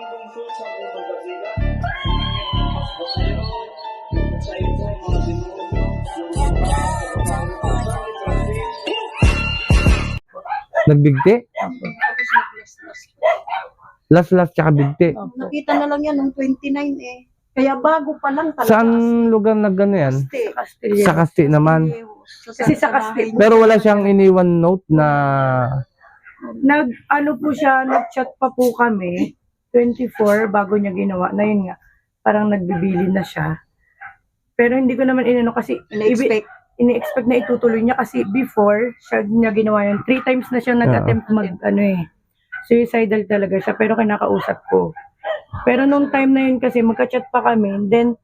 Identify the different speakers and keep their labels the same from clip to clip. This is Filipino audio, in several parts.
Speaker 1: lungsod sa unang basila. Mas basero, sa ito ay mga demonyo, yung mga
Speaker 2: Nagbigti? Last-last tsaka bigti.
Speaker 3: Nakita na lang yan nung 29 eh. Kaya bago pa lang talaga.
Speaker 2: Saan lugar na gano yan?
Speaker 3: Kaste.
Speaker 2: Sa Kasti naman.
Speaker 3: Kasi sa Kaste.
Speaker 2: Pero wala siyang iniwan note na
Speaker 4: Nag, ano po siya, nag-chat pa po kami, 24, bago niya ginawa. Na yun nga, parang nagbibili na siya. Pero hindi ko naman inano kasi,
Speaker 3: In-expect.
Speaker 4: ini-expect na itutuloy niya kasi before, siya niya ginawa yun. Three times na siya nag-attempt mag, ano eh, suicidal talaga siya, pero kinakausap ko. Pero nung time na yun kasi, magka-chat pa kami, then,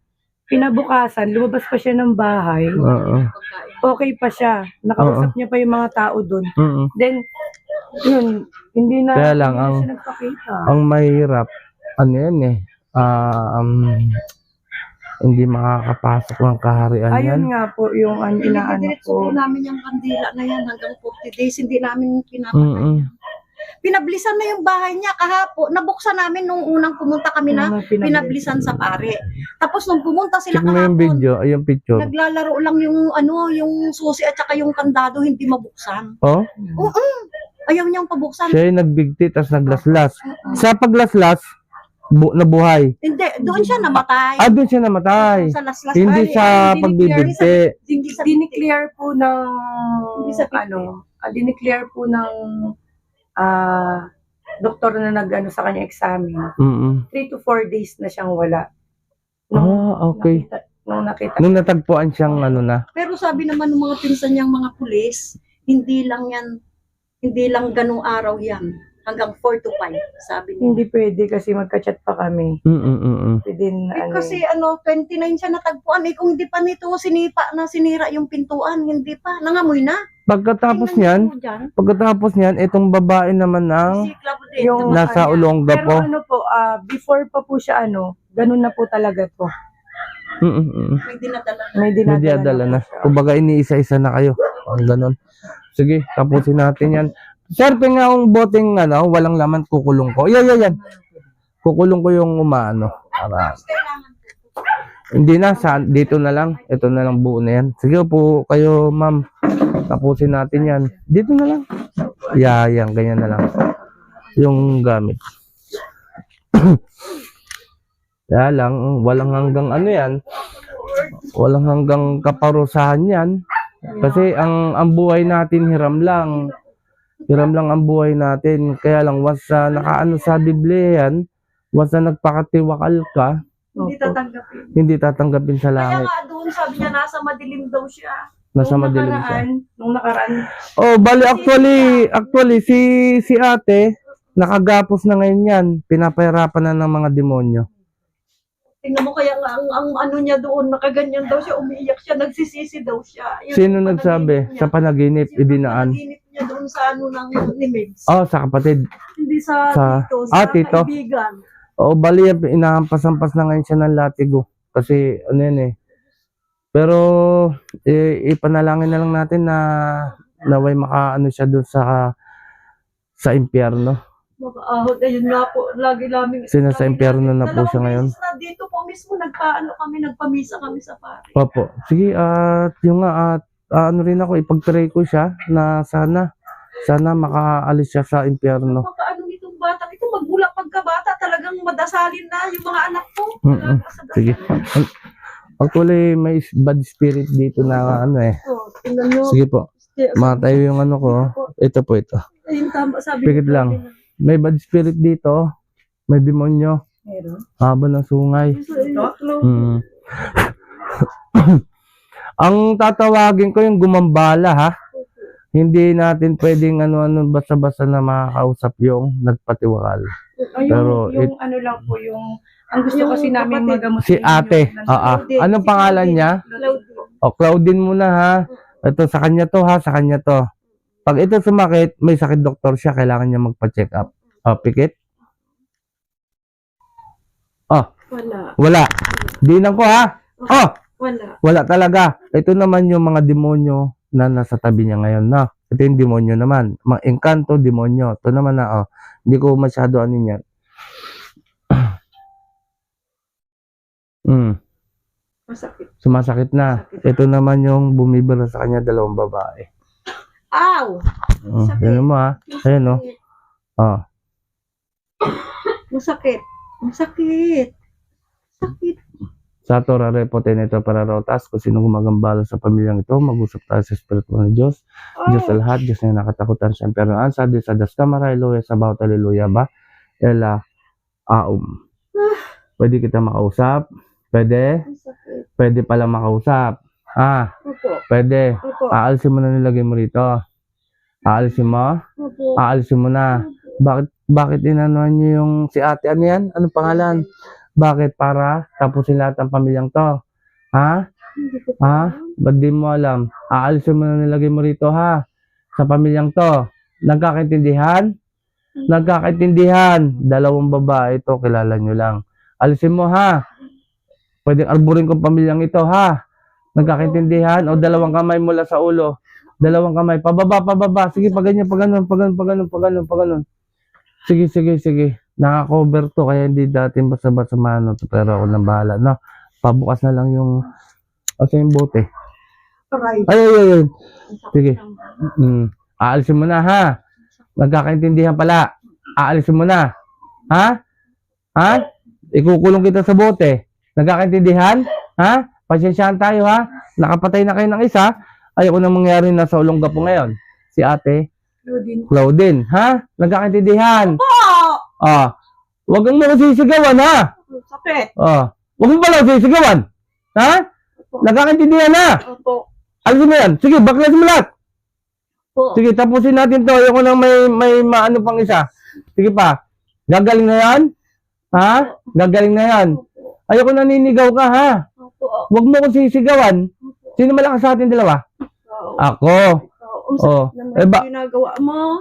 Speaker 4: pinabukasan, lumabas pa siya ng bahay,
Speaker 2: Oo.
Speaker 4: okay pa siya. Nakausap niya pa yung mga tao doon. Then, yun, hindi na,
Speaker 2: Kaya lang, ang-
Speaker 4: siya nagpakita.
Speaker 2: Ang mahirap, ano yan eh, ah, um, hindi makakapasok ng kaharian yan.
Speaker 4: Ayun nga po yung an, inaano
Speaker 3: Diretso
Speaker 4: ko.
Speaker 3: po namin yung kandila na yan hanggang 40 days. Hindi namin pinapatay.
Speaker 2: Mm-mm.
Speaker 3: Pinablisan na yung bahay niya kahapon. Nabuksan namin nung unang pumunta kami na
Speaker 4: pinabili.
Speaker 3: pinablisan sa pare. Tapos nung pumunta sila
Speaker 2: Check mo yung
Speaker 3: kahapon,
Speaker 2: video, ay yung picture.
Speaker 3: naglalaro lang yung ano, yung susi at saka yung kandado hindi mabuksan.
Speaker 2: Oh,
Speaker 3: Oo. Ayaw niyang pabuksan.
Speaker 2: siya yung nagbigti, tapos naglaslas. Sa paglaslas, bu- nabuhay.
Speaker 3: Hindi, doon siya namatay.
Speaker 2: Ah, doon siya namatay.
Speaker 3: Sa laslas.
Speaker 2: Hindi
Speaker 4: Ay,
Speaker 2: sa
Speaker 4: ay,
Speaker 2: pagbibigti.
Speaker 3: Hindi sa
Speaker 4: Diniclear po ng,
Speaker 3: Hindi sa
Speaker 4: ano, ah, diniclear po ng, ah, doktor na nag-ano sa kanya examen.
Speaker 2: Mm-mm.
Speaker 4: 3 to 4 days na siyang wala.
Speaker 2: Ah, okay.
Speaker 4: Nakita, nung nakita.
Speaker 2: Nung natagpuan siyang ano na.
Speaker 3: Pero sabi naman ng mga pinsan niyang mga pulis, hindi lang yan, hindi lang ganung araw yan. Hanggang 4 to 5, sabi niya.
Speaker 4: Hindi pwede kasi magka-chat pa kami.
Speaker 2: Mm-mm-mm.
Speaker 4: Within,
Speaker 3: Eh,
Speaker 4: ano,
Speaker 3: kasi ano, 29 siya natagpuan. Eh, kung hindi pa nito sinipa na sinira yung pintuan, hindi pa. Nangamoy na.
Speaker 2: Pagkatapos
Speaker 3: Tingnan
Speaker 2: niyan,
Speaker 3: dyan.
Speaker 2: pagkatapos niyan, itong babae naman ang
Speaker 3: Si Clavo din.
Speaker 4: yung-
Speaker 2: nasa
Speaker 4: kanya.
Speaker 2: Olongga
Speaker 4: Pero
Speaker 2: po.
Speaker 4: ano po, ah, before pa po siya ano, ganun na po talaga to.
Speaker 2: Mm-mm-mm.
Speaker 3: May dinadala na.
Speaker 4: May
Speaker 2: May
Speaker 4: dinadala,
Speaker 2: diadala na.
Speaker 4: po siya.
Speaker 2: Kumbaga, iniisa-isa na kayo. Ang ganon. Sige, tapusin natin yan. Sir, nga yung boteng ano, walang laman, kukulong ko. Yan, yan, yan. Kukulong ko yung umaano. Para, hindi na, sa, dito na lang. Ito na lang buo na yan. Sige po, kayo ma'am. Tapusin natin yan. Dito na lang. Yeah, yan, ganyan na lang. Yung gamit. Kaya lang, walang hanggang ano yan. Walang hanggang kaparusahan yan. Kasi ang ang buhay natin hiram lang. Hiram lang ang buhay natin. Kaya lang once sa nakaano sa Biblia yan, once na nagpakatiwakal ka,
Speaker 3: Hindi tatanggapin.
Speaker 2: hindi tatanggapin sa
Speaker 3: Kaya
Speaker 2: langit.
Speaker 3: nga doon sabi niya nasa madilim daw siya.
Speaker 2: Nasa
Speaker 4: Nung
Speaker 2: madilim siya.
Speaker 4: Nung nakaraan,
Speaker 2: Oh, bali actually, actually si si ate nakagapos na ngayon yan. Pinapahirapan na ng mga demonyo.
Speaker 3: Tingnan mo kaya nga ang, ang ano niya doon, nakaganyan daw siya, umiiyak siya, nagsisisi daw siya. Yun
Speaker 2: Sino nagsabi? Sa panaginip, idinaan.
Speaker 3: panaginip niya doon sa ano ng ni Migs.
Speaker 2: Oh, sa kapatid.
Speaker 3: Hindi sa,
Speaker 2: Sa-
Speaker 3: tito, sa
Speaker 2: Ah, tito.
Speaker 3: kaibigan.
Speaker 2: Oh, bali inahampas-hampas na ngayon siya ng latigo. Kasi ano yan eh. Pero eh, ipanalangin na lang natin na naway makaano siya doon sa sa impyerno.
Speaker 3: Makaahod, ayun nga po, lagi namin.
Speaker 2: Kasi nasa impyerno na po siya ngayon.
Speaker 3: Na dito po mismo, nagpaano kami, nagpamisa kami sa pare.
Speaker 2: Opo. Sige, at yung nga, at ah, ano rin ako, ipag-pray ko siya na sana, sana makaalis siya sa impyerno.
Speaker 3: Makaano nitong bata, ito magmula pagkabata, talagang madasalin na yung mga anak ko.
Speaker 2: Mm-mm. Sige.
Speaker 3: dasalin.
Speaker 2: Actually, may bad spirit dito na ano eh.
Speaker 3: Oh, tingnan nyo.
Speaker 2: Sige po, matayo yung ano ko. Ito po ito.
Speaker 3: Ayun, tama, sabi
Speaker 2: Pikit lang. May bad spirit dito. May demonyo.
Speaker 4: meron.
Speaker 2: Haba ng sungay.
Speaker 3: Ito?
Speaker 2: Mm. Ang tatawagin ko yung gumambala ha. Hindi natin pwedeng ano-ano basta-basta na makakausap yung nagpatiwakal.
Speaker 4: Ay,
Speaker 2: Pero
Speaker 4: yung, yung ano lang po, yung, ang gusto
Speaker 3: Yung
Speaker 4: kasi namin magamot
Speaker 2: Si ate. Ah, ah.
Speaker 3: Claudine.
Speaker 2: Anong
Speaker 3: Si
Speaker 2: pangalan
Speaker 3: Claudine.
Speaker 2: niya?
Speaker 3: Claudine.
Speaker 2: O, Claudine muna ha. Ito sa kanya to ha, sa kanya to. Pag ito sumakit, may sakit doktor siya, kailangan niya magpa-check up. O, pikit?
Speaker 3: Wala.
Speaker 2: Wala. Dinan ko ha. Oh,
Speaker 3: Wala.
Speaker 2: wala talaga. Ito naman yung mga demonyo na nasa tabi niya ngayon na. Ito yung demonyo naman. Mga engkanto, demonyo. Ito naman na, oh. Hindi ko masyado ano yan. Mm,
Speaker 3: Masakit.
Speaker 2: sumasakit na. Ito naman yung bumibira sa kanya dalawang babae.
Speaker 3: Ow!
Speaker 2: Oh, tingnan mo ha. Ayan oh. Oh.
Speaker 3: Masakit. Masakit. Sakit.
Speaker 2: Sa Torah Repote nito para rotas, kung sino gumagambala sa pamilyang ito, mag-usap tayo sa Espiritu ng Diyos. Diyos sa lahat, Diyos na nakatakutan sa impyernoan, sa Diyos sa Das Kamara, Elohe, sa bawat ba? Ela, aum. Pwede kita makausap? Pwede? Pwede pala makausap. Ah,
Speaker 3: Opo.
Speaker 2: pwede.
Speaker 3: Opo.
Speaker 2: Aalisin mo na nilagay mo rito. Aalisin mo?
Speaker 3: Opo.
Speaker 2: Aalisin mo na. Bakit bakit inanuhan niyo yung si ate? Ano yan? Anong pangalan? Bakit? Para tapusin lahat ng pamilyang to. Ha?
Speaker 3: Hindi ko
Speaker 2: Ha? Ba't di mo alam? Aalisin mo na nilagay mo rito ha? Sa pamilyang to. Nagkakaintindihan? Nagkakaintindihan. Dalawang babae ito, kilala nyo lang. Alisin mo ha? Pwede arburin kong pamilyang ito ha? Nagkakaintindihan? O dalawang kamay mula sa ulo. Dalawang kamay. Pababa, pababa. Sige, pag ganyan, pag ganun, pag ganun, pag ganun, pag ganun, pag ganun. Sige, sige, sige. Naka-cover to, kaya hindi dati basta-basta mano to, pero ako nang bahala. No, pabukas na lang yung, asa yung bote. Ay, ay, ay, ay. Sige. Mm. Aalisin mo na, ha? Nagkakaintindihan pala. Aalisin mo na. Ha? Ha? Ikukulong kita sa bote. Nagkakaintindihan? Ha? Pasensyahan tayo, ha? Nakapatay na kayo ng isa. Ayoko na mangyari na sa ulongga po ngayon. Si ate,
Speaker 4: Claudine,
Speaker 2: Claudine. Ha? Nagkakaintindihan?
Speaker 3: Po!
Speaker 2: Ah. Huwag kang mo sisigawan, ha?
Speaker 3: Sakit.
Speaker 2: Ah. Huwag mo pala sisigawan. Ha? Nagkakaintindihan na.
Speaker 3: Opo.
Speaker 2: Alisin mo yan. Sige, baklas mo lahat.
Speaker 3: Po.
Speaker 2: Sige, tapusin natin to. Ayoko nang may, may maano pang isa. Sige pa. Gagaling na yan? Ha? Gagaling na yan. Ayoko naninigaw ka, ha? Huwag mo ko sisigawan. Sino malakas sa atin dalawa? Ako.
Speaker 3: Sakit
Speaker 2: Oh. Eh, ba-
Speaker 3: ginagawa mo.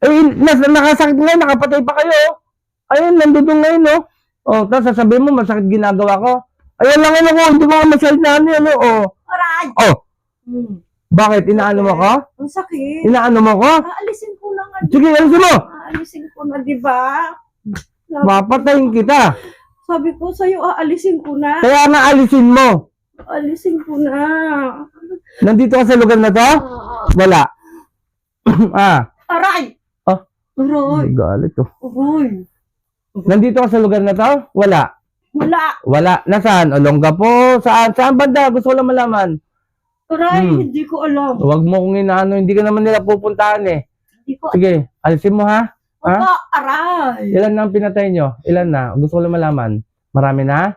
Speaker 2: Eh, nas, nakasakit ngayon. Nakapatay pa kayo. Ayun, nandudong ngayon, no? Oh, tapos sasabihin mo, masakit ginagawa ko. Ayun lang yun ako. Hindi mo masyal na ano, ano, oh.
Speaker 3: Aray!
Speaker 2: Oh,
Speaker 3: Hmm.
Speaker 2: bakit? Inaano mo ko?
Speaker 3: Ang sakit.
Speaker 2: Inaano mo ko?
Speaker 3: Aalisin ko na nga.
Speaker 2: Sige, alisin mo.
Speaker 3: Aalisin ko na, di ba?
Speaker 2: Mapatayin kita.
Speaker 3: Sabi ko sa'yo, aalisin ko na.
Speaker 2: Kaya nga alisin mo.
Speaker 3: Aalisin ko na.
Speaker 2: Nandito ka sa lugar na to? Wala. ah.
Speaker 3: aray!
Speaker 2: Ah.
Speaker 3: Aray!
Speaker 2: Galit to.
Speaker 3: Aray!
Speaker 2: Nandito ka sa lugar na to? Wala.
Speaker 3: Wala!
Speaker 2: Wala. Nasaan? Olongga po. Saan? Saan banda? Gusto ko lang malaman.
Speaker 3: Aray!
Speaker 2: Hmm.
Speaker 3: Hindi ko alam.
Speaker 2: Huwag mo kong inaano. Hindi ka naman nila pupuntahan eh.
Speaker 3: Hindi ko
Speaker 2: Sige. Alisin mo ha. Ha?
Speaker 3: Opo, aray!
Speaker 2: Ilan na ang pinatay nyo? Ilan na? Gusto ko lang malaman. Marami na?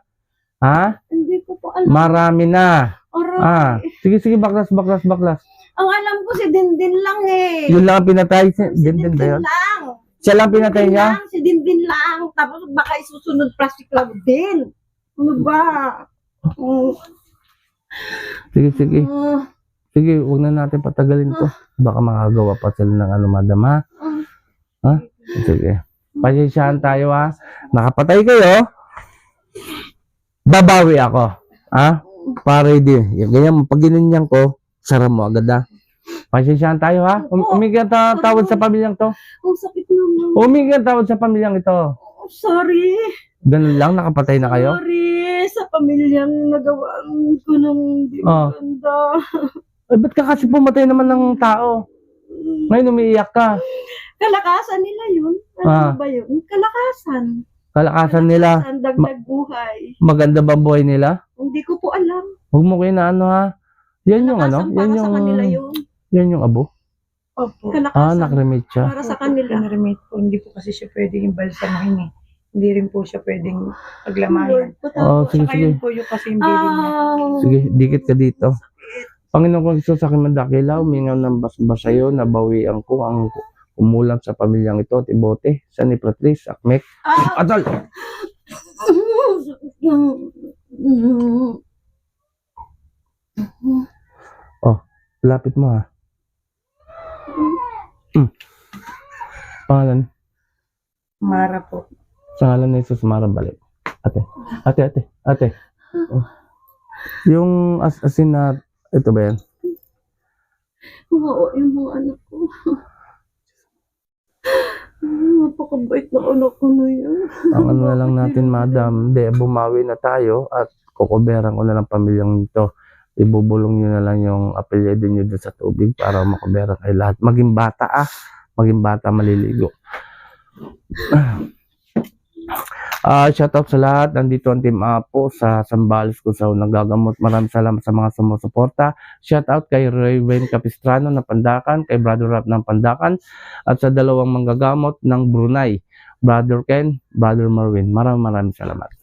Speaker 2: Ha?
Speaker 3: Hindi ko po alam.
Speaker 2: Marami na.
Speaker 3: Aray!
Speaker 2: Ah. Sige, sige. Baklas, baklas, baklas.
Speaker 3: Ang alam ko si Dindin lang eh.
Speaker 2: Yun lang ang pinatay. Si
Speaker 3: si
Speaker 2: Dindin ba yun?
Speaker 3: lang.
Speaker 2: Siya lang pinatay
Speaker 3: Dindin
Speaker 2: niya?
Speaker 3: lang, si Dindin lang. Tapos baka isusunod pa si Claudine. Ano ba? Oh,
Speaker 2: Sige, sige.
Speaker 3: ah,
Speaker 2: Sige, huwag na natin patagalin to. Baka makagawa pa sila ng ano, madam, ha? Ha? Sige. Pasensyahan tayo, ha? Nakapatay kayo. Babawi ako. Ha? Para di. Yung ganyan, pag ginanyan ko, sara mo agad, ha? Pasensyahan tayo, ha? Um, umigi ang ta- tawad sa pamilyang to.
Speaker 3: ang sakit naman.
Speaker 2: Umigi ang tawad sa pamilyang ito.
Speaker 3: Oh, sorry.
Speaker 2: Ganun lang, nakapatay na kayo.
Speaker 3: Sorry sa pamilyang nagawaan ko ng di
Speaker 2: Ah.
Speaker 3: maganda.
Speaker 2: Ay, ba't ka kasi pumatay naman ng tao? Ngayon umiiyak ka.
Speaker 3: Kalakasan nila yun. Ano
Speaker 2: Ah.
Speaker 3: ba yun? Kalakasan.
Speaker 2: Kalakasan nila.
Speaker 3: Kalakasan, dagdag buhay.
Speaker 2: Maganda ba buhay nila?
Speaker 3: Hindi ko po alam.
Speaker 2: Huwag mo kayo na ano ha. Yan yung ano?
Speaker 3: Kalakasan
Speaker 2: Yan
Speaker 3: para
Speaker 2: yung,
Speaker 3: sa kanila yun.
Speaker 2: yan yung abo.
Speaker 4: Opo.
Speaker 3: Kalakasan
Speaker 2: Ah, nakremate siya.
Speaker 3: para sa kanila.
Speaker 4: Pinaremate po. Hindi po kasi siya pwedeng imbalsamahin eh. Hindi rin po siya pwedeng paglamayan.
Speaker 3: Lord, patawad.
Speaker 2: Oh, sige,
Speaker 4: Saka
Speaker 2: sige.
Speaker 4: yun po yung kasi yung bilin niya.
Speaker 3: Ah,
Speaker 2: Sige, dikit ka dito. Panginoon kong Isus, sa aking mandakila, umingaw ng basbas sa'yo, nabawian ko ang umulan sa pamilyang ito, Tibote, San ni Patrice, Akmek,
Speaker 3: ah,
Speaker 2: Atal! Lapit mo ha. Mm. Pangalan,
Speaker 4: Mara po.
Speaker 2: sa ngalan ni Jesus, marabalik. Ate, ate, ate, ate. Oh. Yung as asin na, ito ba yan?
Speaker 3: Oo, yung mga anak ko.
Speaker 4: Napakabait na anak ko na yan.
Speaker 2: Ang ano na lang natin, madam, hindi, bumawi na tayo at kukuberan ko na lang pamilyang nito. Ibubulong nyo na lang yung apelyido nyo doon sa tubig para makuberan kayo lahat. Maging bata ah. Maging bata maliligo. Ah, shout out sa lahat. Nandito ang Team Apo sa Sambales kung saan nagagamot. Maraming salamat sa mga sumusuporta. Shout out kay Raven Capistrano ng Pandakan, kay Brother Rap ng Pandakan, at sa dalawang manggagamot ng Brunei, Brother Ken, Brother Marvin. Maraming maraming salamat.